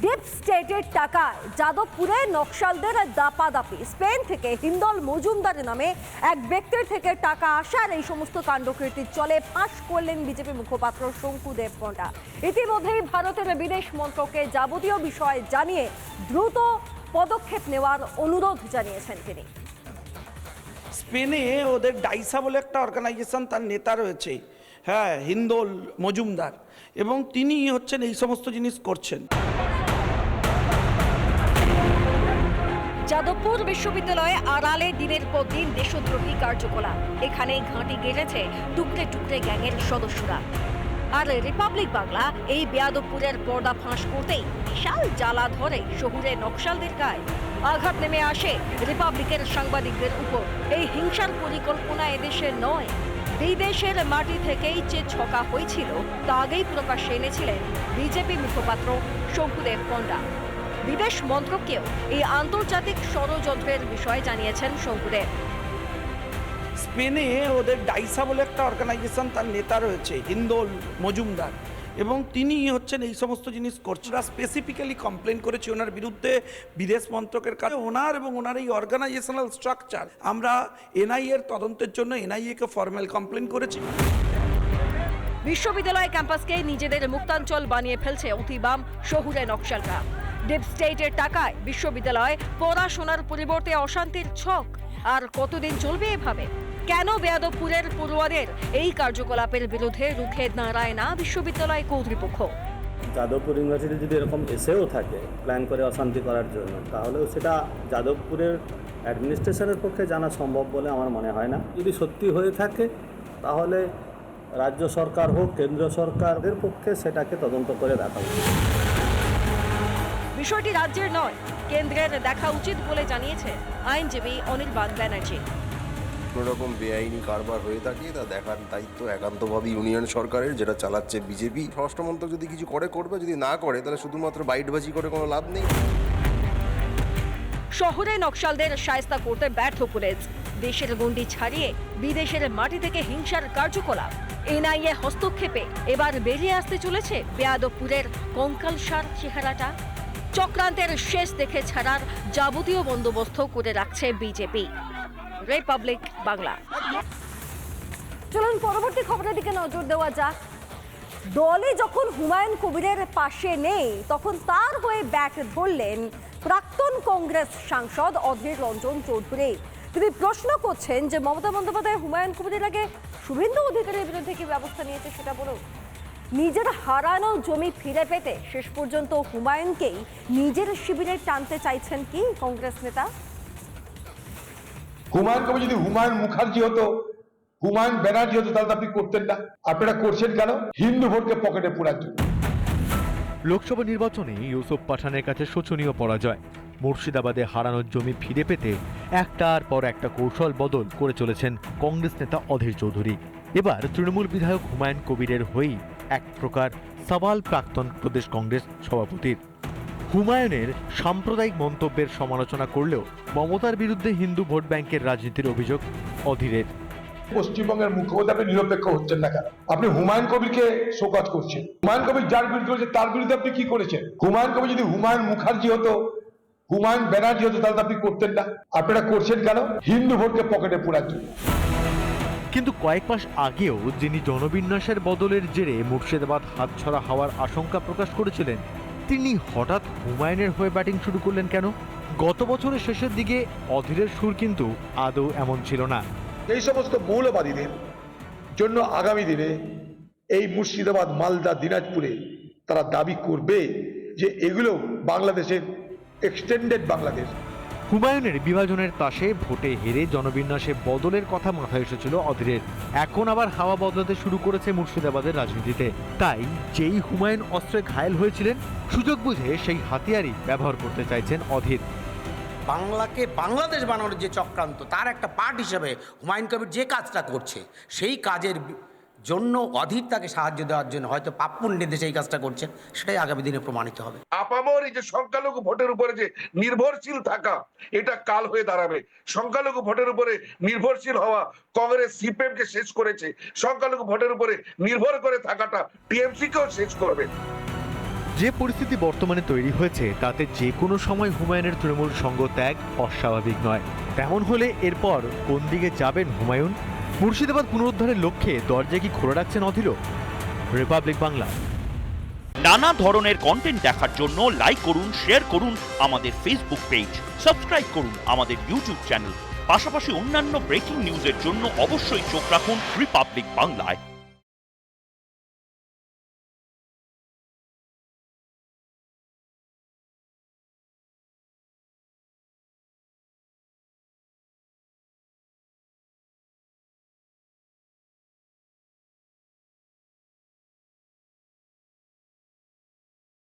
Deep স্টেটের টাকায় যাদবপুরে নকশালদের দাপাদাপি। স্পেন থেকে হিন্দল মজুমদার নামে এক ব্যক্তির থেকে টাকা আসার এই সমস্ত কাণ্ডকীর্তির চলে, ফাঁস করলেন বিজেপি মুখপাত্র শঙ্কুদেব পণ্ডা। ইতিমধ্যেই ভারতের বিদেশ মন্ত্রকে যাবতীয় বিষয় জানিয়ে দ্রুত পদক্ষেপ নেওয়ার অনুরোধ জানিয়েছেন তিনি। স্পেনে ওদের ডাইসা বলে একটা অর্গানাইজেশন তার নেতা রয়েছে হ্যাঁ হিন্দোল মজুমদার। এবং তিনি হচ্ছেন এই সমস্ত জিনিস করছেন। যাদবপুর বিশ্ববিদ্যালয়ে আড়ালে দিনের পর দিন দেশদ্রোহী কার্যকলাপ। এখানে ঘাঁটি গেড়েছে টুকরে টুকরে গ্যাংয়ের সদস্যরা। আর রিপাবলিক বাংলা এই বেয়াদবপুরের পর্দা ফাঁস করতেই বিশাল জ্বালা ধরে শহুরে নকশালদের গায়ে। আঘাত নেমে আসে রিপাবলিকের সাংবাদিকদের উপর। এই হিংসার পরিকল্পনা এদেশের নয়। বিদেশের মাটি থেকেই যে ছকা হয়েছিল, তা আগেই প্রকাশ্যে এনেছিলেন বিজেপি মুখপাত্র শঙ্কুদেব পণ্ডা। বিদেশ মন্ত্রককেও এই আন্তর্জাতিক ষড়যন্ত্রের বিষয়ে জানিয়েছেন শঙ্কুদেব। স্পেনে ওদের ডাইসা বলে একটা অর্গানাইজেশন তার নেতা রয়েছে হিন্দোল মজুমদার। এবং তিনি হচ্ছেন এই সমস্ত জিনিস করছেন। স্পেসিফিক্যালি কমপ্লেন করেছে ওনার বিরুদ্ধে বিদেশ মন্ত্রকের কাছে। ওনার এবং ওনার এই অর্গানাইজেশনাল স্ট্রাকচার আমরা এনআইএর তদন্তের জন্য এনআইএকে ফর্মাল কমপ্লেন করেছি। বিশ্ববিদ্যালয় ক্যাম্পাসকে নিজেদের মুক্তাঞ্চল বানিয়ে ফেলছে অতিবাম শহুরে নকশালরা। ডিপ স্টেটের টাকায় বিশ্ববিদ্যালয় পড়াশোনার পরিবর্তে অশান্তির ছক। আর কতদিন চলবে এভাবে? কেন বেয়াদবপুরের পড়ুয়াদের এই কার্যকলাপের বিরুদ্ধে রুখে দাঁড়ায় না বিশ্ববিদ্যালয় কর্তৃপক্ষ? যাদবপুর ইউনিভার্সিটি যদি এরকম এসেও থাকে প্ল্যান করে অশান্তি করার জন্য, তাহলেও সেটা যাদবপুরের অ্যাডমিনিস্ট্রেশনের পক্ষে জানা সম্ভব বলে আমার মনে হয় না। যদি সত্যি হয়ে থাকে, তাহলে রাজ্য সরকার হোক কেন্দ্র সরকারের পক্ষে সেটাকে তদন্ত করে দেখা উচিত বিষয়টি রাজ্যের নয় কেন্দ্রের দেখা উচিত বলে জানিয়েছে আইনজীবী অনির্বাণ ব্যানার্জি কোনো রকম বেআইনি কারবার হয়ে থাকে তা দেখার দায়িত্ব একান্তভাবে ইউনিয়ন সরকারের যেটা চালাচ্ছে বিজেপি। স্বরাষ্ট্রমন্ত্রক যদি কিছু করে করবে যদি না করে তাহলে শুধুমাত্র বাইটবাজি করে কোনো লাভ নেই। শহরে নকশালদের সায়স্তা করতে ব্যর্থ পুলিশ। দেশের গণ্ডি ছাড়িয়ে বিদেশের মাটি থেকে হিংসার কার্যকলাপ। এনআইএ হস্তক্ষেপে এবার বেরিয়ে আসতে চলেছে বেয়াদবপুরের কঙ্কালসার চেহারাটা। চক্রান্তের শেষ দেখে ছাড়ার যাবতীয় বন্দোবস্ত করে রাখছে বিজেপি। রিপাবলিক বাংলা। চলুন, পরবর্তী খবরের দিকে নজর দেওয়া যাক। দলে যখন হুমায়ুন কবিরের পাশে নেই, তখন তার হয়ে ব্যাট ধরলেন প্রাক্তন কংগ্রেস সাংসদ অধীর রঞ্জন চৌধুরী। তিনি প্রশ্ন করছেন যে মমতা বন্দ্যোপাধ্যায় হুমায়ুন কবিরের আগে শুভেন্দু অধিকারীর বিরুদ্ধে কি ব্যবস্থা নিয়েছে সেটা বলুন। নিজের হারানো জমি ফিরে পেতে শেষ পর্যন্ত হুমায়ুনকেই নিজের শিবিরে টানতে চাইছেন কি কংগ্রেস নেতা? হুমায়ুন কবি যদি হুমায়ুন মুখার্জি হতো হুমায়ুন ব্যানার্জি হতো তাহলে আপনি করতেন না। আপনারা করছেন কেন? হিন্দু ভোটকে পকেটে পোড়ার জন্য। লোকসভা নির্বাচনে ইউসুফ পাঠানের কাছে শোচনীয় পরাজয়। মুর্শিদাবাদে হারানোর জমি ফিরে পেতে একটার পর একটা কৌশল বদল করে চলেছেন কংগ্রেস নেতা অধীর চৌধুরী। এবার তৃণমূল বিধায়ক হুমায়ুন কবিরের হয়েই এক প্রকার সওয়াল প্রাক্তন প্রদেশ কংগ্রেস সভাপতির। হুমায়ুনের সাম্প্রদায়িক মন্তব্যের সমালোচনা করলেও মমতার বিরুদ্ধে হিন্দু ভোট ব্যাংকের রাজনীতির অভিযোগ অধীরের। পশ্চিমবঙ্গের মুখ্যমন্ত্রী আপনি নিরপেক্ষ হচ্ছেন না কেন? আপনি হুমায়ুন কবিরকে শোকজ করছেন। হুমায়ুন কবির যার বিরুদ্ধে করেছে তার বিরুদ্ধে আপনি কি করেছেন? হুমায়ুন কবির যদি হুমায়ুন মুখার্জি হতো, হুমায়ুন ব্যানার্জি হতো, তাহলে আপনি করতেন না। আপনারা করছেন কেন? হিন্দু ভোটকে পকেটে পোড়ার জন্য কিন্তু কয়েক মাস আগেও যিনি জনবিন্যাসের বদলের জেরে মুর্শিদাবাদ হাতছড়া হওয়ার আশঙ্কা প্রকাশ করেছিলেন, তিনি হঠাৎ হুমায়ুনের হয়ে ব্যাটিং শুরু করলেন কেন? গত বছরের শেষের দিকে অধীরের সুর কিন্তু আদৌ এমন ছিল না। এই সমস্ত মৌলবাদীদের জন্য আগামী দিনে এই মুর্শিদাবাদ, মালদা, দিনাজপুরে তারা দাবি করবে যে এগুলো বাংলাদেশের এক্সটেন্ডেড বাংলাদেশ। হুমায়ুনের বিভাজনের পাশে ভোটে হেরে জনবিন্যাসে বদলের কথা মাথায় এসেছিল অধীরের। এখন আবার হাওয়া বদলাতে শুরু করেছে মুর্শিদাবাদের রাজনীতিতে। তাই যেই হুমায়ুন অস্ত্রে ঘায়েল হয়েছিলেন, সুযোগ বুঝে সেই হাতিয়ারই ব্যবহার করতে চাইছেন অধীর। বাংলাকে বাংলাদেশ বানানোর যে চক্রান্ত, তার একটা পার্ট হিসেবে হুমায়ুন কবির যে কাজটা করছে, সেই কাজের জন্য অধীর তাকে সাহায্য দেওয়ার জন্য হয়তো পাপ্পুণ্যের দেশে এই কাজটা করছেন সেটাই আগামী দিনে প্রমাণিত হবে। আপামর এই যে সংখ্যালঘু ভোটের উপরে যে নির্ভরশীল থাকা এটা কাল হয়ে দাঁড়াবে। সংখ্যালঘু ভোটের উপরে নির্ভরশীল হওয়া কংগ্রেস সিপিএম কে শেষ করেছে। সংখ্যালঘু ভোটের উপরে নির্ভর করে থাকাটা টিএমসি কেও শেষ করবে। যে পরিস্থিতি বর্তমানে তৈরি হয়েছে তাতে যে কোনো সময় হুমায়ুনের তৃণমূল সঙ্গ ত্যাগ অস্বাভাবিক নয়। তেমন হলে এরপর কোন দিকে যাবেন হুমায়ুন? মুর্শিদাবাদ পুনরুদ্ধারের লক্ষ্যে দরজা কি খোলা রাখছেন অধীর? রিপাবলিক বাংলা। নানা ধরনের কন্টেন্ট দেখার জন্য লাইক করুন শেয়ার করুন আমাদের ফেসবুক পেজ সাবস্ক্রাইব করুন আমাদের ইউটিউব চ্যানেল পাশাপাশি অন্যান্য ব্রেকিং নিউজের জন্য অবশ্যই চোখ রাখুন রিপাবলিক বাংলায়